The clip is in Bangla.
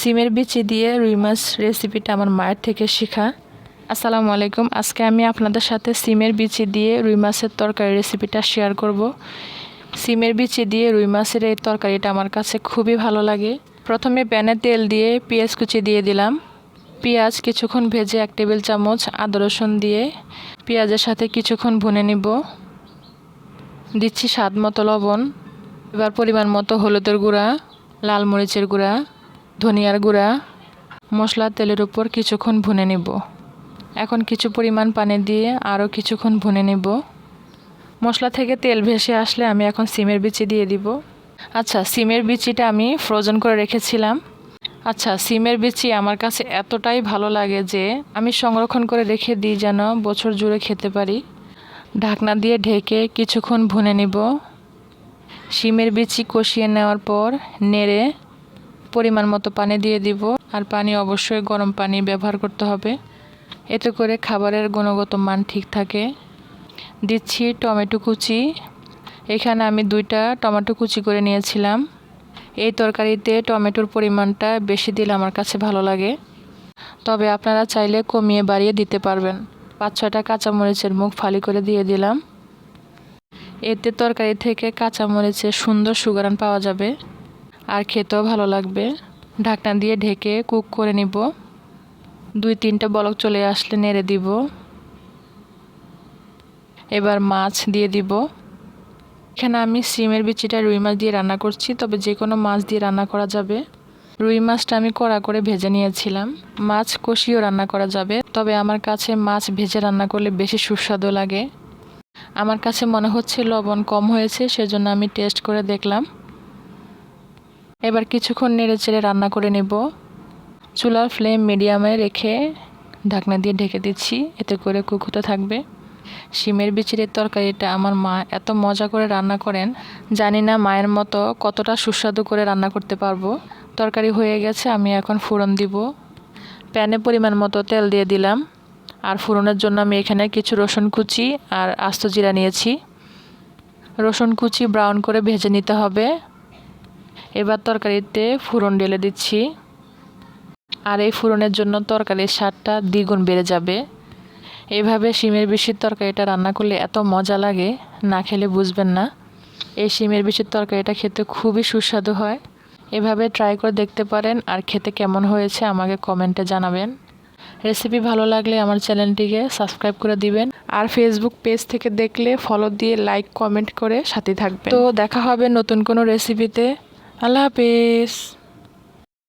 সিমের বিচি দিয়ে রুই মাছ রেসিপিটা আমার মায়ের থেকে শেখা। আসসালামু আলাইকুম। আজকে আমি আপনাদের সাথে সিমের বিচি দিয়ে রুই মাছের তরকারি রেসিপিটা শেয়ার করব। সিমের বিচি দিয়ে রুই মাছের এই তরকারিটা আমার কাছে খুবই ভালো লাগে। প্রথমে প্যানে তেল দিয়ে পেঁয়াজ কুচি দিয়ে দিলাম। পেঁয়াজ কিছুক্ষণ ভেজে এক টেবিল চামচ আদা রসুন দিয়ে পেঁয়াজের সাথে কিছুক্ষণ ভুনে নিব। দিচ্ছি স্বাদ মতো লবণ, এবার পরিমাণ মতো হলুদের গুঁড়া, লাল মরিচের গুঁড়া ধনিয়ার গুঁড়া, মশলা, তেলের উপর কিছুক্ষণ ভুনে নিব। এখন কিছু পরিমাণ পানি দিয়ে আরও কিছুক্ষণ ভুনে নিব। মশলা থেকে তেল ভেসে আসলে আমি এখন সিমের বিচি দিয়ে দিব। আচ্ছা সিমের বিচিটা আমি ফ্রোজেন করে রেখেছিলাম। আচ্ছা সিমের বিচি আমার কাছে এতটাই ভালো লাগে যে আমি সংরক্ষণ করে রেখে দিই যেন বছর জুড়ে খেতে পারি। ঢাকনা দিয়ে ঢেকে কিছুক্ষণ ভুনে নিব। সিমের বিচি কষিয়ে নেওয়ার পর নেড়ে পরিমাণ মতো পানি দিয়ে দিব আর পানি অবশ্যই গরম পানি ব্যবহার করতে হবে। এতে করে খাবারের গুণগত মান ঠিক থাকে। দিচ্ছি টমেটো কুচি। এখানে আমি দুইটা টমেটো কুচি করে নিয়েছিলাম। এই তরকারিতে টমেটোর পরিমাণটা বেশি দিলে আমার কাছে ভালো লাগে। তবে আপনারা চাইলে কমিয়ে বাড়িয়ে দিতে পারবেন। পাঁচ ছয়টা কাঁচামরিচের মুখ ফালি করে দিয়ে দিলাম। এতে তরকারি থেকে কাঁচামরিচের সুন্দর সুগারান পাওয়া যাবে। আর খেতেও ভালো লাগবে। ঢাকনা দিয়ে ঢেকে কুক করে নিব। দুই তিনটা বলক চলে আসলে নেড়ে দিব। এবার মাছ দিয়ে দিব। এখানে আমি সিমের বিচিটা রুই মাছ দিয়ে রান্না করছি, তবে যে কোনো মাছ দিয়ে রান্না করা যাবে। রুই মাছটা আমি কড়া করে ভেজে নিয়েছিলাম। মাছ কষিয়েও রান্না করা যাবে, তবে আমার কাছে মাছ ভেজে রান্না করলে বেশি সুস্বাদু লাগে। আমার কাছে মনে হচ্ছে লবণ কম হয়েছে, সেজন্য আমি টেস্ট করে দেখলাম। এবার কিছুক্ষণ নেড়ে চেড়ে রান্না করে নেব। চুলার ফ্লেম মিডিয়ামে রেখে ঢাকনা দিয়ে ঢেকে দিচ্ছি, এতে করে কুকুতে থাকবে। শিমের বিচিরের তরকারিটা আমার মা এত মজা করে রান্না করেন, জানি না মায়ের মতো কতটা সুস্বাদু করে রান্না করতে পারব। তরকারি হয়ে গেছে, আমি এখন ফোড়ন দিব। প্যানে পরিমাণ মতো তেল দিয়ে দিলাম। আর ফোড়নের জন্য আমি এখানে কিছু রসুন কুচি আর আস্ত জিরা নিয়েছি। রসুন কুচি ব্রাউন করে ভেজে নিতে হবে। এবার তরকারিতে ফুরন ঢেলে দিচ্ছি। আর এই ফুরনের জন্য তরকারির স্বাদটা দ্বিগুণ বেড়ে যাবে। এভাবে শিমের বিশির তরকারিটা রান্না করলে এত মজা লাগে, না খেলে বুঝবেন না। এই শিমের বিশির তরকারিটা খেতে খুবই সুস্বাদু হয়। এভাবে ট্রাই করে দেখতে পারেন আর খেতে কেমন হয়েছে আমাকে কমেন্টে জানাবেন। রেসিপি ভালো লাগলে আমার চ্যানেলটিকে সাবস্ক্রাইব করে দিবেন। আর ফেসবুক পেজ থেকে দেখলে ফলো দিয়ে লাইক, কমেন্ট করে সাথে থাকবেন। তো দেখা হবে নতুন কোনো রেসিপিতে। আল্লাহ হাফেজ।